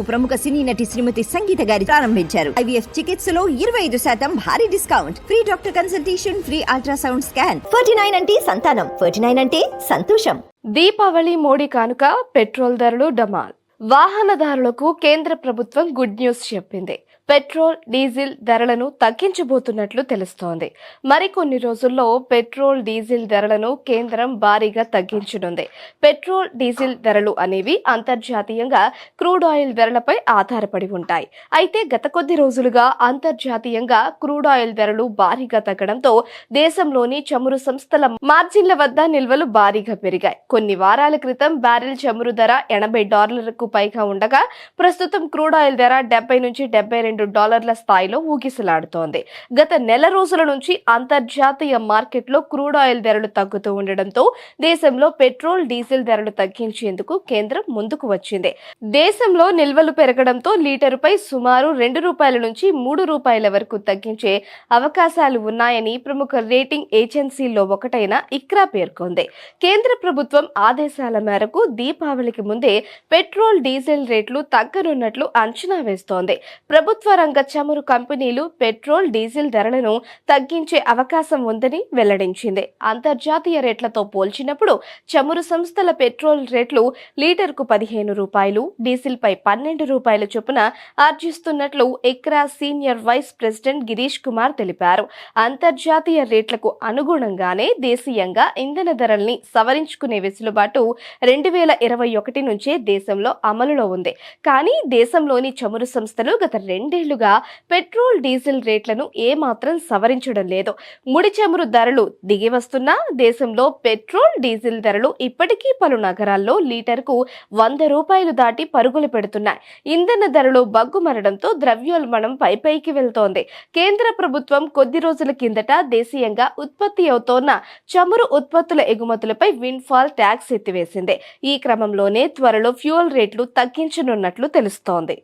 ప్రముఖ సినీ నటి శ్రీమతి సంగీత గారి ప్రారంభించారు. ఐవీఎఫ్ చికిత్సలో ఇరవై ఐదు శాతం భారీ discount. Free doctor consultation free ultrasound scan. Forty nine అంటే సంతానం. ఫోర్టీ నైన్ అంటే సంతోషం. దీపావళి మోడీ కానుక పెట్రోల్ ధరలు డమాల్ వాహనదారులకు కేంద్ర ప్రభుత్వం గుడ్ న్యూస్ చెప్పింది. పెట్రోల్ డీజిల్ ధరలను తగ్గించబోతున్నట్లు తెలుస్తోంది. మరికొన్ని రోజుల్లో పెట్రోల్ డీజిల్ ధరలను కేంద్రం భారీగా తగ్గించనుంది. పెట్రోల్ డీజిల్ ధరలు అనేవి అంతర్జాతీయంగా క్రూడ్ ఆయిల్ ధరలపై ఆధారపడి ఉంటాయి. అయితే గత కొద్ది రోజులుగా అంతర్జాతీయంగా క్రూడ్ ఆయిల్ ధరలు భారీగా తగ్గడంతో దేశంలోని చమురు సంస్థల మార్జిన్ల వద్ద నిల్వలు భారీగా పెరిగాయి. కొన్ని వారాల క్రితం బ్యారెల్ చమురు ధర ఎనభై డాలర్లకు పైగా ఉండగా ప్రస్తుతం క్రూడ్ ఆయిల్ ధర డెబ్బై నుంచి డెబ్బై రెండు డాలర్ల స్థాయిలో ఊగిసలాడుతోంది. గత నెల రోజుల నుంచి అంతర్జాతీయ మార్కెట్లో క్రూడ్ ఆయిల్ ధరలు తగ్గుతూ ఉండడంతో దేశంలో పెట్రోల్ డీజిల్ ధరలు తగ్గించేందుకు కేంద్రం ముందుకు వచ్చింది. దేశంలో నిల్వలు పెరగడంతో లీటరుపై సుమారు రెండు రూపాయల నుంచి మూడు రూపాయల వరకు తగ్గించే అవకాశాలు ఉన్నాయని ప్రముఖ రేటింగ్ ఏజెన్సీల్లో ఒకటైన ఇక్రా పేర్కొంది. కేంద్ర ప్రభుత్వం ఆదేశాల మేరకు దీపావళికి ముందే పెట్రోల్ డీజిల్ రేట్లు తగ్గనున్నట్లు అంచనా వేస్తోంది. ప్రభుత్వ రంగ చమురు కంపెనీలు పెట్రోల్ డీజిల్ ధరలను తగ్గించే అవకాశం ఉందని వెల్లడించింది. అంతర్జాతీయ రేట్లతో పోల్చినప్పుడు చమురు సంస్థల పెట్రోల్ రేట్లు లీటర్కు పదిహేను రూపాయలు డీజిల్పై పన్నెండు రూపాయల చొప్పున ఆర్జిస్తున్నట్లు ICRA senior vice president Girish Kumar తెలిపారు. అంతర్జాతీయ రేట్లకు అనుగుణంగానే దేశీయంగా ఇంధన ధరల్ని సవరించుకునే వెసులుబాటు రెండు వేల ఇరవై ఒకటి నుంచే దేశంలో అమలులో ఉంది. కానీ దేశంలోని చమురు సంస్థలు గత రెండు రెండేళ్ళుగా పెట్రోల్ డీజిల్ రేట్లను ఏమాత్రం సవరించడం లేదు. ముడి చమురు ధరలు దిగి వస్తున్నా దేశంలో పెట్రోల్ డీజిల్ ధరలు ఇప్పటికీ పలు నగరాల్లో లీటర్కు వంద రూపాయలు దాటి పరుగులు పెడుతున్నాయి. ఇంధన ధరలు బగ్గుమరడంతో ద్రవ్యోల్బణం పై పైకి వెళ్తోంది. కేంద్ర ప్రభుత్వం కొద్ది రోజుల కిందట దేశీయంగా ఉత్పత్తి అవుతోన్న చమురు ఉత్పత్తుల ఎగుమతులపై విన్ఫాల్ ట్యాక్స్ ఎత్తివేసింది. ఈ క్రమంలోనే త్వరలో ఫ్యూయల్ రేట్లు తగ్గించనున్నట్లు తెలుస్తోంది.